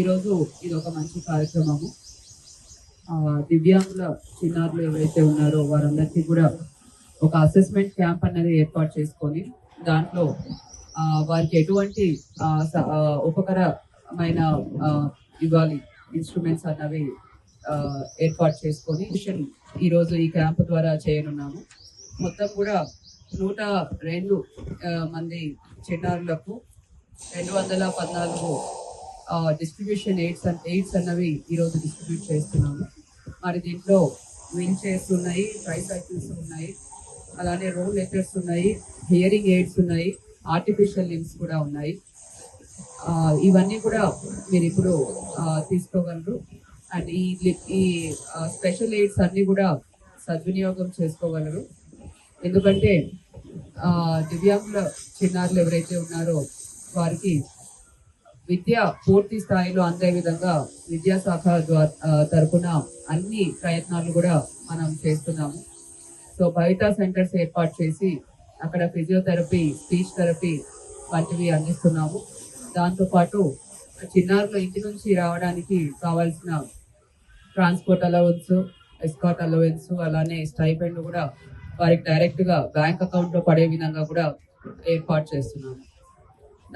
ఈరోజు ఇది ఒక మంచి కార్యక్రమము. ఆ, దివ్యాంగుల చిన్నారులు ఎవరైతే ఉన్నారో వారందరికీ కూడా ఒక అసెస్మెంట్ క్యాంప్ అనేది ఏర్పాటు చేసుకొని దాంట్లో ఆ, వారికి ఎటువంటి ఆ, స- ఉపకరమైన ఇవ్వాలి ఇన్స్ట్రుమెంట్స్ అన్నవి ఏర్పాటు చేసుకొని మిషన్ ఈరోజు ఈ క్యాంప్ ద్వారా చేయనున్నాము. మొత్తం కూడా నూట రెండు మంది చిన్నారులకు రెండు వందల పద్నాలుగు డిస్ట్రిబ్యూషన్ ఎయిడ్స్ అండ్ ఎయిడ్స్ అన్నవి ఈరోజు డిస్ట్రిబ్యూట్ చేస్తున్నాము. మరి దీంట్లో వీల్ చైర్స్ ఉన్నాయి ట్రైసైకిల్స్ ఉన్నాయి అలానే రోల్ లెటర్స్ ఉన్నాయి హియరింగ్ ఎయిడ్స్ ఉన్నాయి ఆర్టిఫిషియల్ లిమ్స్ కూడా ఉన్నాయి. ఇవన్నీ కూడా మీరు ఇప్పుడు తీసుకోగలరు. అండ్ ఈ ఈ స్పెషల్ ఎయిడ్స్ అన్నీ కూడా సద్వినియోగం చేసుకోగలరు. ఎందుకంటే దివ్యాంగుల చిన్నారులు ఎవరైతే ఉన్నారో వారికి విద్య పూర్తి స్థాయిలో అందే విధంగా విద్యాశాఖ ద్వారా అన్ని ప్రయత్నాలు కూడా మనం చేస్తున్నాము. సో భవితా సెంటర్స్ ఏర్పాటు చేసి అక్కడ ఫిజియోథెరపీ స్పీచ్ థెరపీ వంటివి అందిస్తున్నాము. దాంతోపాటు చిన్నారులు ఇంటి నుంచి రావడానికి కావాల్సిన ట్రాన్స్పోర్ట్ అలవెన్స్ ఎస్కాట్ అలవెన్స్ అలానే స్టైపెండ్ కూడా వారికి డైరెక్ట్గా బ్యాంక్ అకౌంట్లో పడే విధంగా కూడా ఏర్పాటు చేస్తున్నాము.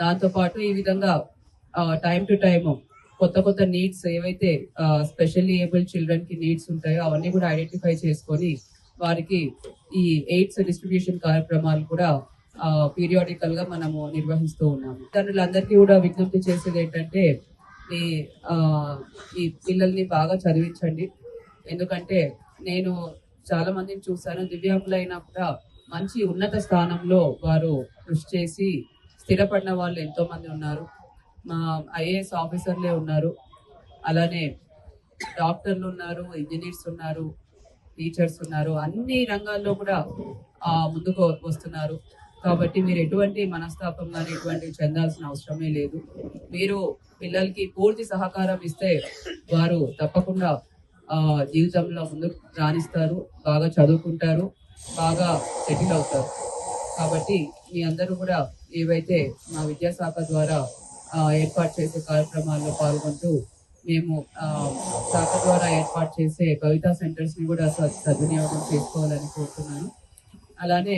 దాంతోపాటు ఈ విధంగా టైం టు టైం కొత్త కొత్త నీడ్స్ ఏవైతే స్పెషల్లీ ఏబుల్ చిల్డ్రన్కి నీడ్స్ ఉంటాయో అవన్నీ కూడా ఐడెంటిఫై చేసుకొని వారికి ఈ ఎయిడ్స్ డిస్ట్రిబ్యూషన్ కార్యక్రమాలు కూడా పీరియాడికల్గా మనము నిర్వహిస్తూ ఉన్నాము. తల్లిదండ్రులందరికీ కూడా విజ్ఞప్తి చేసేది ఏంటంటే ఈ ఈ పిల్లల్ని బాగా చదివించండి. ఎందుకంటే నేను చాలా మందిని చూశాను దివ్యాంగులైనా కూడా మంచి ఉన్నత స్థానంలో వారు కృషి చేసి స్థిరపడిన వాళ్ళు ఎంతో మంది ఉన్నారు. మా ఐఏఎస్ ఆఫీసర్లే ఉన్నారు. అలానే డాక్టర్లు ఉన్నారు ఇంజనీర్స్ ఉన్నారు టీచర్స్ ఉన్నారు. అన్ని రంగాల్లో కూడా ముందుకు వస్తున్నారు. కాబట్టి మీరు ఎటువంటి మనస్తాపం కానీ ఎటువంటి చెందాల్సిన అవసరమే లేదు. మీరు పిల్లలకి పూర్తి సహకారం ఇస్తే వారు తప్పకుండా ఆ, జీవితంలో ముందుకు రాణిస్తారు. బాగా చదువుకుంటారు. బాగా సెటిల్ అవుతారు. కాబట్టి మీ అందరూ కూడా ఏవైతే మా విద్యాశాఖ ద్వారా ఏర్పాటు చేసే కార్యక్రమాల్లో పాల్గొంటూ మేము శాఖ ద్వారా ఏర్పాటు చేసే కవితా సెంటర్స్ని కూడా సద్వినియోగం చేసుకోవాలని కోరుతున్నాను. అలానే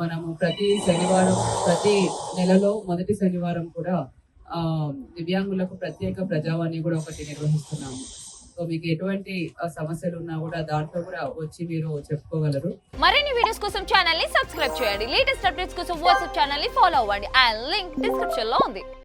మనము ప్రతి శనివారం ప్రతి నెలలో మొదటి శనివారం కూడా దివ్యాంగులకు ప్రత్యేక ప్రజావాణి కూడా ఒకటి నిర్వహిస్తున్నాము. సో మీకు ఎటువంటి సమస్యలు ఉన్నా కూడా దాంట్లో కూడా వచ్చి మీరు చెప్పుకోగలరు. మరిన్ని వీడియోస్ కోసం ఛానల్ని సబ్స్క్రైబ్ చేయండి. లేటెస్ట్ అప్డేట్స్ కోసం వాట్సాప్ ఛానల్ని ఫాలో అవ్వండి. అండ్ లింక్ డిస్క్రిప్షన్లో ఉంది.